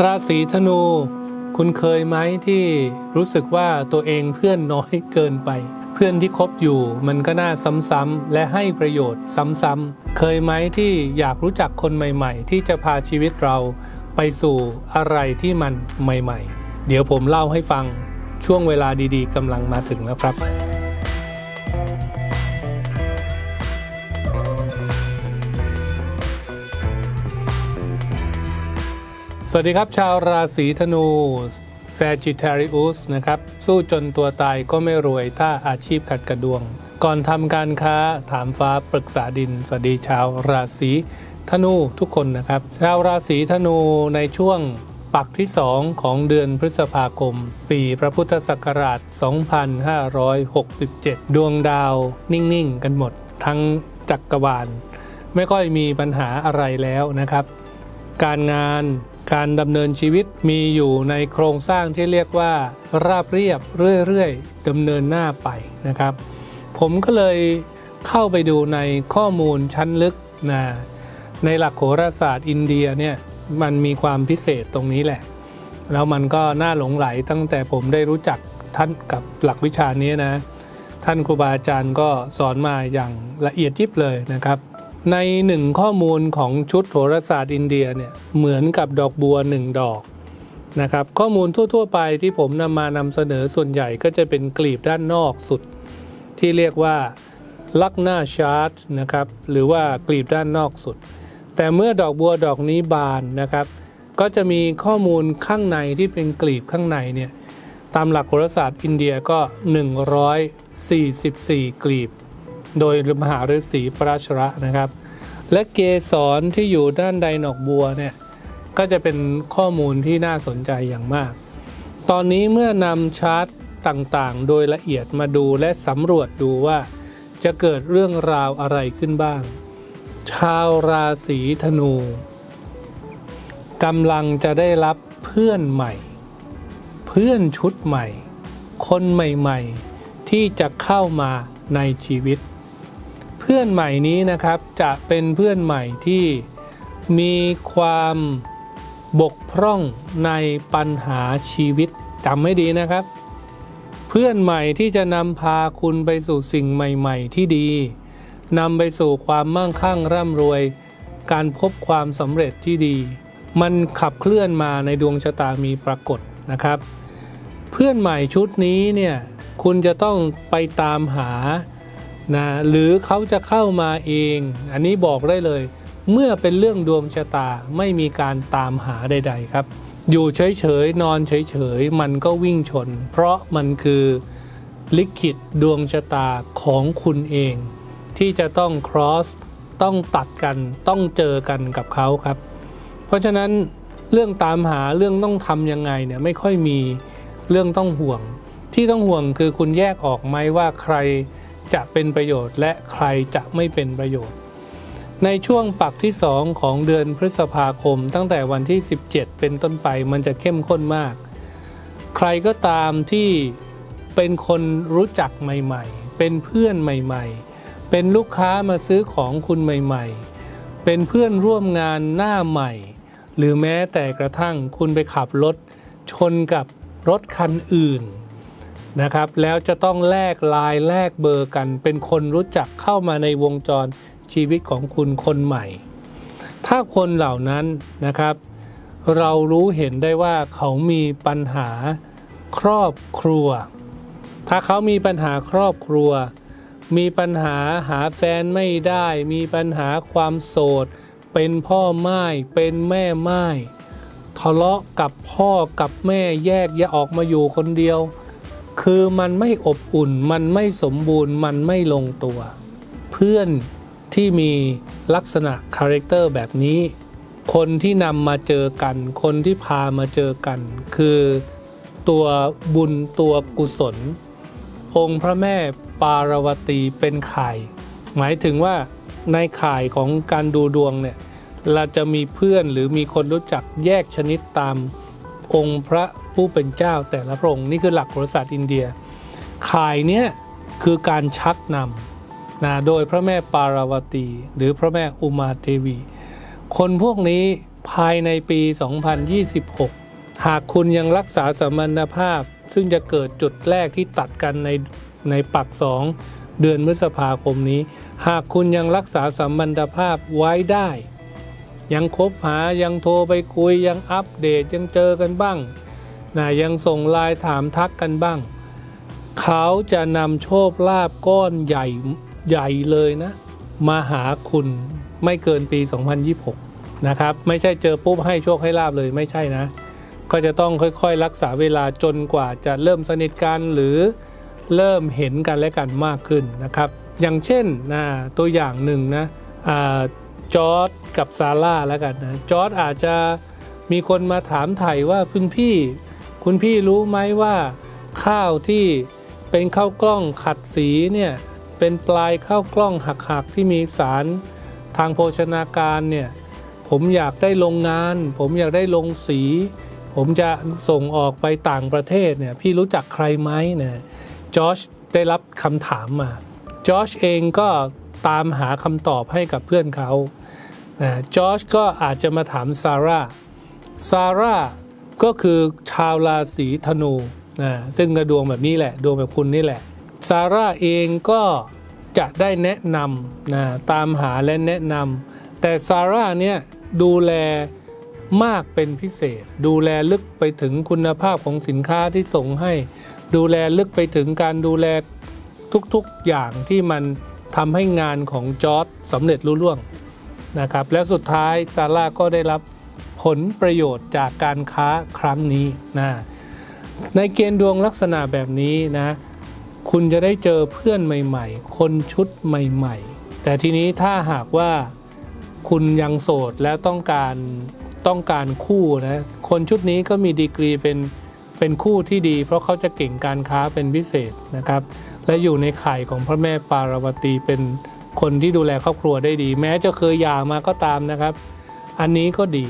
ราศีธนู คุณเคยไหมที่รู้สึกว่าตัวเองเพื่อนน้อยเกินไป เพื่อนที่คบอยู่มันก็น่าซ้ำๆและให้ประโยชน์ซ้ำๆเคยไหมที่อยากรู้จักคนใหม่ ๆ ที่จะพาชีวิตเราไปสู่อะไรที่มันใหม่ ๆ เดี๋ยวผมเล่าให้ฟังช่วงเวลาดีๆกำลังมาถึงแล้วครับ สวัสดีครับ ชาวราศีธนู Sagittarius นะครับ สู้จนตัวตายก็ไม่รวยถ้าอาชีพขัดกระดวง ก่อนทำการค้าถามฟ้าปรึกษาดิน สวัสดีชาวราศีธนูทุกคนนะครับ ชาวราศีธนูในช่วงปักที่ 2 ของเดือนพฤษภาคม ปีพระพุทธศักราช 2567 ดวงดาวนิ่ง ๆ กันหมด ทั้งจักรวาล ไม่ค่อยมีปัญหาอะไรแล้วนะครับ การงาน การดำเนินชีวิตมีอยู่ในโครงสร้างที่เรียกว่า ราบเรียบเรื่อยๆดำเนินหน้าไปนะครับ ผมก็เลยเข้าไปดูในข้อมูลชั้นลึกนะในหลักโหราศาสตร์อินเดียเนี่ยมันมีความพิเศษตรงนี้แหละ แล้วมันก็น่าหลงไหลตั้งแต่ผมได้รู้จักท่านกับหลักวิชานี้นะ ท่านครูบาอาจารย์ก็สอนมาอย่างละเอียดยิบเลยนะครับ ในหนึ่งข้อมูลของชุดโหราศาสตร์อินเดียเนี่ยเหมือนกับดอกบัวหนึ่งดอกนะครับข้อมูลทั่ว ๆ ไปที่ผมนำมานำเสนอส่วนใหญ่ก็จะเป็นกลีบด้านนอกสุด ที่เรียกว่าลักหน้าชาร์ตนะครับหรือว่ากลีบด้านนอกสุด แต่เมื่อดอกบัวดอกนี้บานนะครับ ก็จะมีข้อมูลข้างในที่เป็นกลีบข้างในเนี่ยตามหลักโหราศาสตร์อินเดียก็ 144 กลีบ โดยมหาฤาษีปราชระนะครับ และเกสรที่อยู่ด้านใดหนอกบัวเนี่ยก็จะเป็นข้อมูลที่น่าสนใจอย่างมาก ตอนนี้เมื่อนำชาร์ตต่างๆ โดยละเอียดมาดูและสำรวจดูว่า จะเกิดเรื่องราวอะไรขึ้นบ้าง ชาวราศีธนูกำลังจะได้รับเพื่อนใหม่ เพื่อนชุดใหม่ คนใหม่ๆ ที่จะเข้ามาในชีวิต เพื่อนใหม่นี้นะครับจะเป็นเพื่อนใหม่ที่มีความบกพร่องในปัญหาชีวิตจำไม่ดีนะครับ เพื่อนใหม่ที่จะนำพาคุณไปสู่สิ่งใหม่ ๆ ที่ดีนำไปสู่ความมั่งคั่งร่ำรวย การพบความสำเร็จที่ดี มันขับเคลื่อนมาในดวงชะตามีปรากฏนะครับ เพื่อนใหม่ชุดนี้เนี่ยคุณจะต้องไปตามหา นะหรือเขาจะเข้ามาเอง อันนี้บอกได้เลย เมื่อเป็นเรื่องดวงชะตาไม่มีการตามหาใด ๆ ครับ อยู่เฉยๆนอนเฉยๆมันก็วิ่งชน เพราะมันคือลิขิตดวงชะตาของคุณเอง ที่จะต้อง cross ต้องตัดกันต้องเจอกันกับเขาครับ เพราะฉะนั้นเรื่องตามหาเรื่องต้องทำยังไงเนี่ยไม่ค่อยมีเรื่องต้องห่วง ที่ต้องห่วงคือคุณแยกออกไหมว่าใคร จะเป็นประโยชน์ และใครจะไม่เป็นประโยชน์ ในช่วงปักที่ 2 ของเดือนพฤษภาคม ตั้งแต่วันที่ 17 เป็นต้นไปมันจะเข้มข้นมาก ใครก็ตามที่เป็นคนรู้จักใหม่ ๆ เป็นเพื่อนใหม่ ๆ เป็นลูกค้ามาซื้อของคุณใหม่ ๆ เป็นเพื่อนร่วมงานหน้าใหม่ หรือแม้แต่กระทั่งคุณไปขับรถชนกับรถคันอื่น นะครับ แล้วจะต้องแลกลายแลกเบอร์กัน เป็นคนรู้จักเข้ามาในวงจรชีวิตของคุณคนใหม่ ถ้าคนเหล่านั้นนะครับ เรารู้เห็นได้ว่าเขามีปัญหาครอบครัว ถ้าเขามีปัญหาครอบครัว มีปัญหาหาแฟนไม่ได้ มีปัญหาความโสด เป็นพ่อไม้เป็นแม่ไม้ทะเลาะกับพ่อกับแม่แยกแยกออกมาอยู่คนเดียว คือมันไม่อบอุ่น มันไม่สมบูรณ์ มันไม่ลงตัว เพื่อนที่มีลักษณะคาแรคเตอร์แบบนี้ คนที่นำมาเจอกัน คนที่พามาเจอกัน คือตัวบุญตัวกุศล องค์พระแม่ปารวตีเป็นข่าย หมายถึงว่าในข่ายของการดูดวงเนี่ยเราจะมีเพื่อนหรือมีคนรู้จักแยกชนิดตามองค์พระ ผู้เป็นเจ้าแต่ละพระองค์นี่คือหลักโหราศาสตร์อินเดีย ข่ายเนี้ยคือการชักนำนะโดยพระแม่ปาราวตี หรือพระแม่อุมาเทวี คนพวกนี้ภายในปี 2026 หากคุณยังรักษาสมรรถภาพ ซึ่งจะเกิดจุดแรกที่ตัดกันในในปักสองเดือนพฤษภาคมนี้ หากคุณยังรักษาสัมพันธภาพไว้ได้ ยังคบหายังโทรไปคุยยังอัปเดตยังเจอกันบ้าง นะยังส่งไลน์ถามทักกันบ้าง เขาจะนำโชคลาภก้อนใหญ่ใหญ่เลยนะ มาหาคุณไม่เกินปี 2026 นะครับ ไม่ใช่เจอปุ๊บให้โชคให้ลาบเลยไม่ใช่นะ ก็จะต้องค่อยๆ รักษาเวลาจนกว่าจะเริ่มสนิทกันหรือเริ่มเห็นกันและกันมากขึ้นนะครับ อย่างเช่นนะตัวอย่างหนึ่งนะจอร์ดกับซาร่าแล้วกันนะจอร์ดอาจจะมีคนมาถามไถ่ว่าคุณพี่ คุณพี่รู้ไหมว่าข้าวที่เป็นข้าวกล้องขัดสีเนี่ยเป็นปลายข้าวกล้องหักๆที่มีสารทางโภชนาการเนี่ยผมอยากได้โรงงาน ผมอยากได้โรงสี ผมจะส่งออกไปต่างประเทศเนี่ยพี่รู้จักใครไหมเนี่ยจอชได้รับคำถามมาจอชเองก็ตามหาคำตอบให้กับเพื่อนเขาจอชก็อาจจะมาถามซาร่าซาร่า ก็คือชาวราศีธนูนะซึ่งกระดวงแบบนี้แหละดวงแบบคุณนี่แหละ ซาร่าเองก็จะได้แนะนำนะตามหาและแนะนำแต่ซาร่าเนี่ยดูแลมากเป็นพิเศษ ดูแลลึกไปถึงคุณภาพของสินค้าที่ส่งให้ ดูแลลึกไปถึงการดูแลทุกๆอย่างที่มันทำให้งานของจอร์ดสำเร็จรุ่ล่วงนะครับและสุดท้ายซาร่าก็ได้รับ ผลประโยชน์จากการค้าครั้งนี้นะในเกณฑ์ดวงลักษณะแบบนี้นะคุณจะได้เจอเพื่อนใหม่ ๆ คนชุดใหม่ ๆ แต่ทีนี้ถ้าหากว่าคุณยังโสดแล้วต้องการต้องการคู่นะคนชุดนี้ก็มีดีกรีเป็นเป็นคู่ที่ดี เพราะเขาจะเก่งการค้าเป็นพิเศษนะครับ และอยู่ในข่ายของพระแม่ปารวตีเป็นคนที่ดูแลครอบครัวได้ดี แม้จะเคยหย่ามาก็ตามนะครับ อันนี้ก็ดี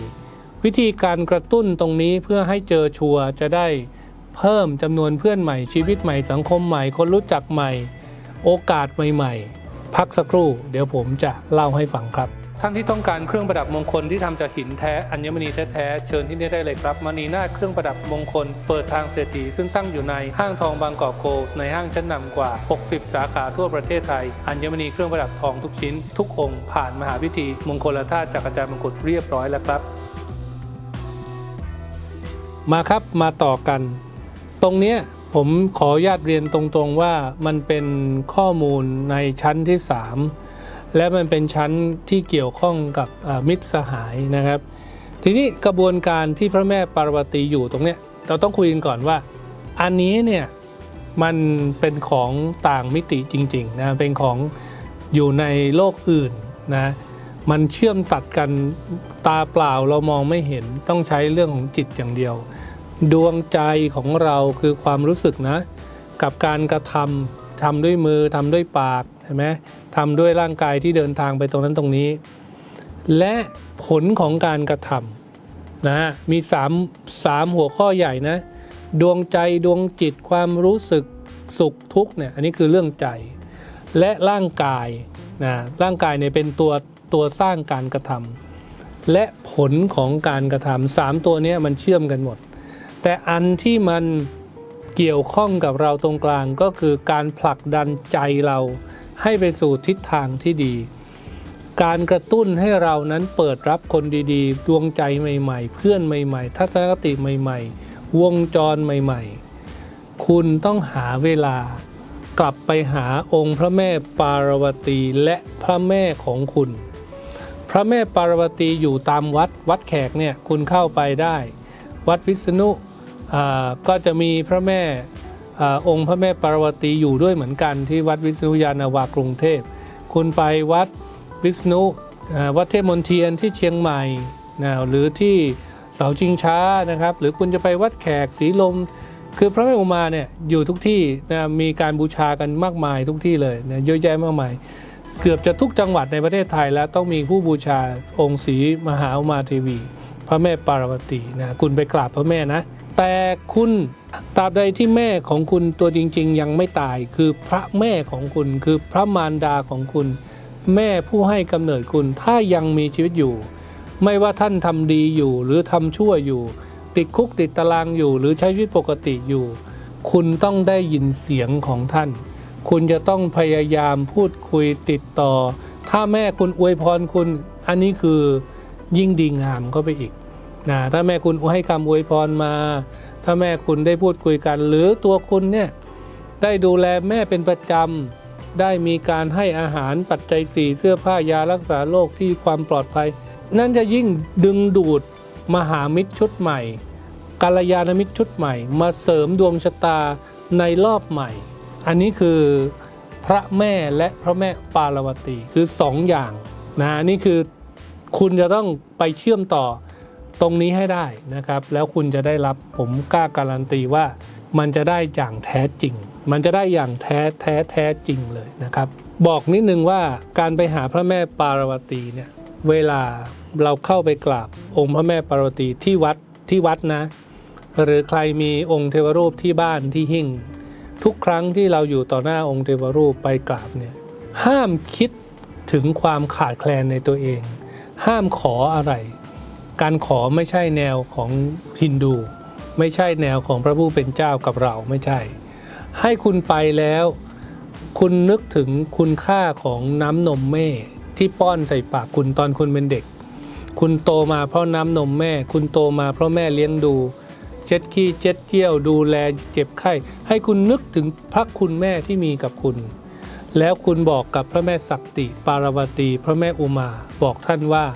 วิธีการกระตุ้นตรงนี้เพื่อให้เจอชัวร์จะได้เพิ่มจำนวนเพื่อนใหม่ชีวิตใหม่สังคมใหม่ คนรู้จักใหม่ โอกาสใหม่ ๆ พักสักครู่ เดี๋ยวผมจะเล่าให้ฟังครับ ท่านที่ต้องการเครื่องประดับมงคลที่ทำจากหินแท้อัญมณีแท้ๆเชิญที่นี่ได้เลยครับมณีนาฏเครื่องประดับมงคล เปิดทางเศรษฐีซึ่งตั้งอยู่ในห้างทองบางกอกโกลส์ในห้างชั้นนำกว่า 60 สาขาทั่วประเทศไทย อัญมณีเครื่องประดับทองทุกชิ้น ทุกองค์ผ่านมหาพิธีมงคลธาตุจากอาจารย์มงกุฎเรียบร้อยแล้วครับ มาครับมาต่อกัน ตรงเนี้ยผมขออนุญาตเรียนตรงๆว่ามันเป็นข้อมูลในชั้นที่ 3 และมันเป็นชั้นที่เกี่ยวข้องกับมิตรสหายนะครับ ทีนี้กระบวนการที่พระแม่ปารวตีอยู่ตรงเนี้ยเราต้องคุยกันก่อนว่า อันนี้เนี่ยมันเป็นของต่างมิติจริงๆนะเป็นของอยู่ในโลกอื่นนะ มันเชื่อมตัดกันตาเปล่าเรามองไม่เห็นต้องใช้เรื่องของจิตอย่างเดียว ดวงใจของเราคือความรู้สึกนะ กับการกระทำทำด้วยมือทำด้วยปากใช่ไหมทำด้วยร่างกายที่เดินทางไปตรงนั้นตรงนี้ และผลของการกระทำนะมีสามสามหัวข้อใหญ่นะ ดวงใจดวงจิตความรู้สึกสุขทุกข์เนี่ยอันนี้คือเรื่องใจ และร่างกายนะร่างกายเนี่ยเป็นตัว ตัวสร้างการกระทำและผลของการกระทำสามตัวนี้มันเชื่อมกันหมด แต่อันที่มันเกี่ยวข้องกับเราตรงกลางก็คือการผลักดันใจเราให้ไปสู่ทิศทางที่ดี การกระตุ้นให้เรานั้นเปิดรับคนดีๆ ดวงใจใหม่ ๆ เพื่อนใหม่ ๆ ทัศนคติใหม่ ๆ วงจรใหม่ ๆ คุณต้องหาเวลากลับไปหาองค์พระแม่ปารวตีและพระแม่ของคุณ พระแม่ปารวตีอยู่ตามวัดวัดแขกเนี่ยคุณเข้าไปได้ วัดวิษณุก็จะมีพระแม่อองค์พระแม่ปารวตีอยู่ด้วยเหมือนกันที่วัดวิษณุยานาวากรุงเทพ คุณไปวัดวิษณุวัดเทพมนเทียนที่เชียงใหม่นะหรือที่เสาชิงช้านะครับ หรือคุณจะไปวัดแขกสีลม คือพระแม่อุมาเนี่ยอยู่ทุกที่นะมีการบูชากันมากมายทุกที่เลยนะเยอะแยะมากมาย เกือบจะทุกจังหวัดในประเทศไทยแล้วต้องมีผู้บูชาองค์ศรีมหาอุมาเทวี พระแม่ปารวตีนะคุณไปกราบพระแม่นะ แต่คุณตราบใดที่แม่ของคุณตัวจริง ๆ ยังไม่ตายคือพระแม่ของคุณคือพระมารดาของคุณ แม่ผู้ให้กำเนิดคุณถ้ายังมีชีวิตอยู่ ไม่ว่าท่านทำดีอยู่หรือทำชั่วอยู่ ติดคุกติดตารางอยู่ หรือใช้ชีวิตปกติอยู่ คุณต้องได้ยินเสียงของท่าน คุณจะต้องพยายามพูดคุยติดต่อ ถ้าแม่คุณอวยพรคุณ อันนี้คือยิ่งดีงามเข้าไปอีกนะถ้าแม่คุณให้คำอวยพรมา ถ้าแม่คุณได้พูดคุยกัน หรือตัวคุณเนี่ยได้ดูแลแม่เป็นประจำได้มีการให้อาหารปัจจัยสี่เสื้อผ้ายารักษาโรคที่ความปลอดภัย นั่นจะยิ่งดึงดูดมหามิตรชุดใหม่กัลยาณมิตรชุดใหม่ มาเสริมดวงชะตาในรอบใหม่ อันนี้คือพระแม่และพระแม่ปารวตีคือสองอย่างนะนี่คือคุณจะต้องไปเชื่อมต่อตรงนี้ให้ได้นะครับ แล้วคุณจะได้รับผมกล้าการันตีว่ามันจะได้อย่างแท้จริง มันจะได้อย่างแท้แท้แท้จริงเลยนะครับ บอกนิดนึงว่าการไปหาพระแม่ปารวตีเนี่ยเวลาเราเข้าไปกราบองค์พระแม่ปารวตีที่วัดที่วัดนะ หรือใครมีองค์เทวรูปที่บ้านที่หิ้ง ทุกครั้งที่เราอยู่ต่อหน้าองค์เทวรูปไปกราบเนี่ยห้ามคิดถึงความขาดแคลนในตัวเอง ห้ามขออะไร การขอไม่ใช่แนวของฮินดู ไม่ใช่แนวของพระผู้เป็นเจ้ากับเราไม่ใช่ ให้คุณไปแล้ว คุณนึกถึงคุณค่าของน้ำนมแม่ที่ป้อนใส่ปากคุณตอนคุณเป็นเด็ก คุณโตมาเพราะน้ำนมแม่ คุณโตมาเพราะแม่เลี้ยงดู ช็ดขี้เช็ดเกี้ยวดูแลเจ็บไข้ ให้คุณนึกถึงพระคุณแม่ที่มีกับคุณ แล้วคุณบอกกับพระแม่ศักติ ปารวตี พระแม่อุมา บอกท่านว่า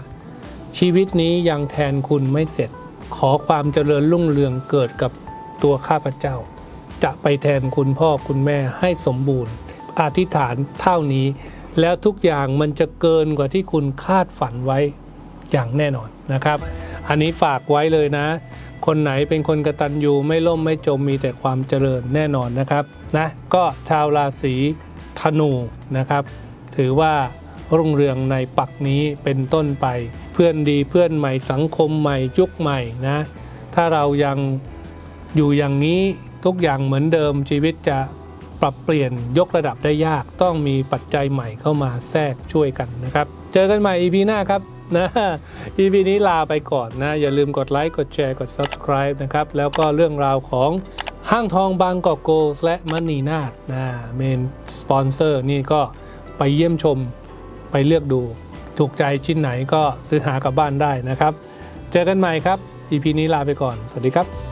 ชีวิตนี้ยังแทนคุณไม่เสร็จ ขอความเจริญรุ่งเรืองเกิดกับตัวข้าพเจ้า จะไปแทนคุณพ่อคุณแม่ให้สมบูรณ์ อธิษฐานเท่านี้ แล้วทุกอย่างมันจะเกินกว่าที่คุณคาดฝันไว้อย่างแน่นอนนะครับ อันนี้ฝากไว้เลยนะ คนไหนเป็นคนกระตันยูไม่ล่มไม่จมมีแต่ความเจริญแน่นอนนะครับนะก็ชาวราศีธนูนะครับ ถือว่ารุ่งเรืองในปักนี้เป็นต้นไป เพื่อนดีเพื่อนใหม่สังคมใหม่ยุคใหม่นะถ้าเรายังอยู่อย่างนี้ทุกอย่างเหมือนเดิมชีวิตจะปรับเปลี่ยนยกระดับได้ยากต้องมีปัจจัยใหม่เข้ามาแทรกช่วยกันนะครับ เจอกันใหม่ EP หน้าครับ นะ EP นี้ลาไปก่อนนะ อย่าลืมกดไลค์ กดแชร์ กด Subscribe นะครับ แล้วก็เรื่องราวของห้างทองบางกอกโกลส์และมณีนาฏนะเมนสปอนเซอร์นี่ก็ไปเยี่ยมชมไปเลือกดู ถูกใจชิ้นไหนก็ซื้อหากลับบ้านได้นะครับ เจอกันใหม่ครับ EP นี้ลาไปก่อน สวัสดีครับ